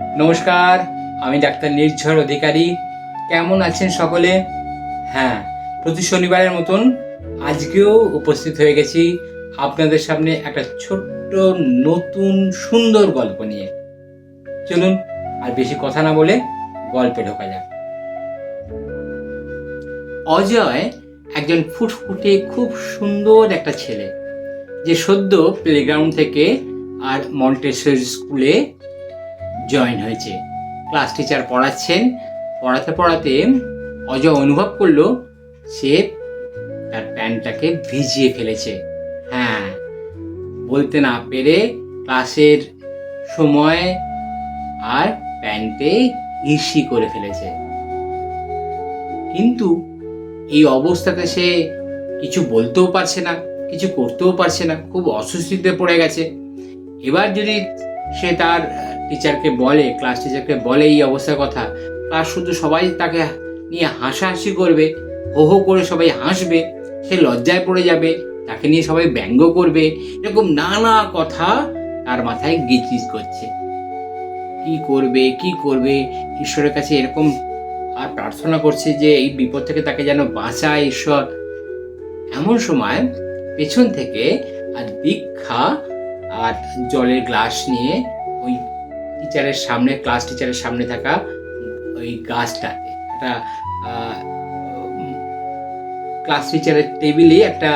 নমস্কার, আমি ডাক্তার নির্ঝর অধিকারী। কেমন আছেন সকলে? হ্যাঁ প্রতি শনিবারের মতন আজকেও উপস্থিত হয়ে গেছি আপনাদের সামনে একটা ছোট্ট, নতুন, সুন্দর গল্প নিয়ে। চলুন, আর বেশি কথা না বলে গল্পে ঢোকা যাক। অজয় একজন ফুটফুটে খুব সুন্দর একটা ছেলে, যে সদ্য প্লেগ্রাউন্ড থেকে আর মন্টেশ্বর স্কুলে জয়েন হয়েছে। ক্লাস টিচার পড়াচ্ছেন, পড়াতে পড়াতে অজয় অনুভব করল, সে তার প্যান্টটাকে ভিজিয়ে ফেলেছে। হ্যাঁ বলতে না পেরে ক্লাসের সময় আর প্যান্টে হিসি করে ফেলেছে। কিন্তু এই অবস্থাতে সে কিছু বলতেও পারছে না, কিছু করতেও পারছে না, খুব অস্বস্তিতে পড়ে গেছে। এবার যদি সে তার টিচারকে বলে ক্লাস টিচারকে বলে এই অবস্থার কথা। ক্লাস শুধু সবাই তাকে নিয়ে হাসাহাসি করবে, হো হো করে সবাই হাসবে, সে লজ্জায় পড়ে যাবে, তাকে নিয়ে সবাই ব্যঙ্গ করবে, এরকম নানা কথা তার মাথায় গিজগিজ করছে। কি করবে কি করবে? ঈশ্বরের কাছে এরকম আর প্রার্থনা করছে যে এই বিপদ থেকে তাকে যেন বাঁচায় ঈশ্বর। এমন সময় পেছন থেকে আর দীক্ষা আর জলের গ্লাস নিয়ে ওই টিচারের সামনে, ক্লাস টিচারের সামনে থাকা ওই গাছটাতে। একটা ক্লাস টিচারের টেবিলে একটা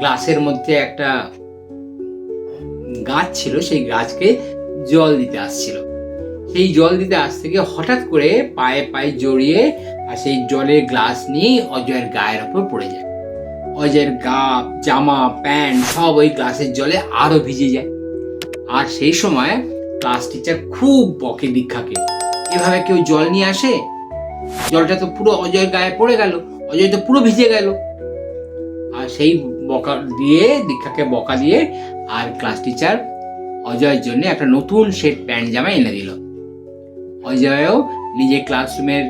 গ্লাসের মধ্যে একটা গাছ ছিল, সেই গাছকে জল দিতে আসছিল। সেই জল দিতে আস থেকে হঠাৎ করে পায়ে পায়ে জড়িয়ে আর সেই জলের গ্লাস নিয়ে অজয়ের গায়ের ওপর পড়ে যায়। অজয়ের গা, জামা, প্যান্ট সব ওই গ্লাসের জলে আরও ভিজে যায়। আর সেই সময় ক্লাস টিচার খুব বকে দীক্ষাকে এভাবে কেউ জল নিয়ে আসে? জলটা তো পুরো অজয়ের গায়ে পড়ে গেল, অজয় তো পুরো ভিজে গেল। আর সেই বকা দিয়ে দীক্ষাকে বকা দিয়ে, আর ক্লাস টিচার অজয়ের জন্য একটা নতুন সেট প্যান্ট জামা এনে দিল। অজয়ও নিজে ক্লাসরুমের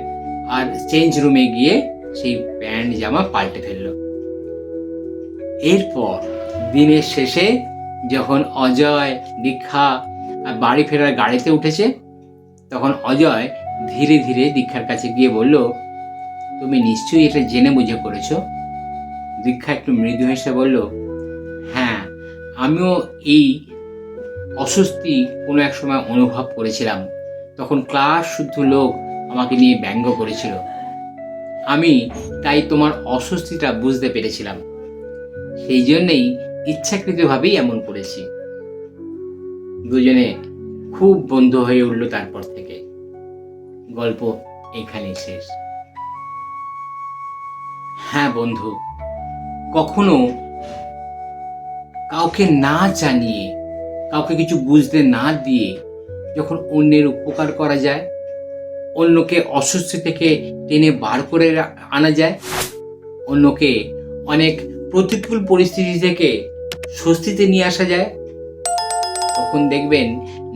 আর চেঞ্জ রুমে গিয়ে সেই প্যান্ট জামা পাল্টে ফেলল। এরপর দিনের শেষে যখন অজয় দীক্ষা বাড়ি ফেরার গাড়িতে উঠেছে, তখন অজয় ধীরে ধীরে দীক্ষার কাছে গিয়ে বলল, তুমি নিশ্চয়ই এটা জেনে বুঝে করেছ? দীক্ষা একটু মৃদু হেসে বলল হ্যাঁ আমিও এই অস্বস্তি কোনো এক সময় অনুভব করেছিলাম। তখন ক্লাস শুদ্ধ লোক আমাকে নিয়ে ব্যঙ্গ করেছিল। আমি তাই তোমার অস্বস্তিটা বুঝতে পেরেছিলাম। সেই জন্যেই ইচ্ছাকৃতভাবেই এমন করেছি। দুজনে খুব বন্ধু হয়ে উঠল তারপর থেকে। গল্প এখানেই শেষ। হ্যাঁ বন্ধু, কখনো কাউকে না জানিয়ে, কাউকে কিছু বুঝতে না দিয়ে যখন অন্যের উপকার করা যায়, অন্যকে অস্বস্তি থেকে টেনে বার করে আনা যায়, অন্যকে অনেক প্রতিকূল পরিস্থিতি থেকে স্বস্তিতে নিয়ে আসা যায়, তখন দেখবেন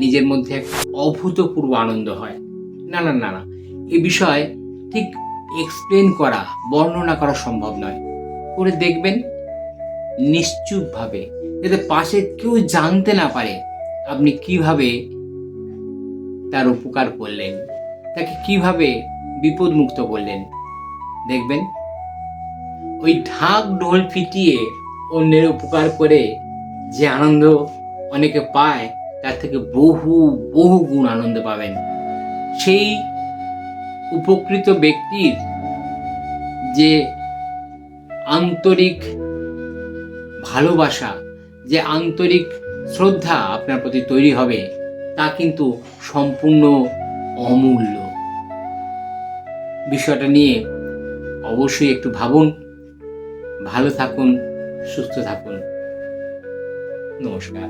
নিজের মধ্যে এক অভূতপূর্ব আনন্দ হয়। না না না না, এ বিষয়ে ঠিক এক্সপ্লেন করা, বর্ণনা করা সম্ভব নয়। করে দেখবেন নিশ্চুপভাবে, যাতে পাশে কেউ জানতে না পারে আপনি কীভাবে তার উপকার করলেন, তাকে কীভাবে বিপদমুক্ত করলেন। দেখবেন ওই ঢাক ঢোল ফিটিয়ে অন্যের উপকার করে যে আনন্দ অনেকে পায়, তার থেকে বহু বহু গুণ আনন্দ পাবেন। সেই উপকৃত ব্যক্তির যে আন্তরিক ভালোবাসা, যে আন্তরিক শ্রদ্ধা আপনার প্রতি তৈরি হবে, তা কিন্তু সম্পূর্ণ অমূল্য। বিষয়টা নিয়ে অবশ্যই একটু ভাবুন। ভালো থাকুন। সুস্থ থাকুন নমস্কার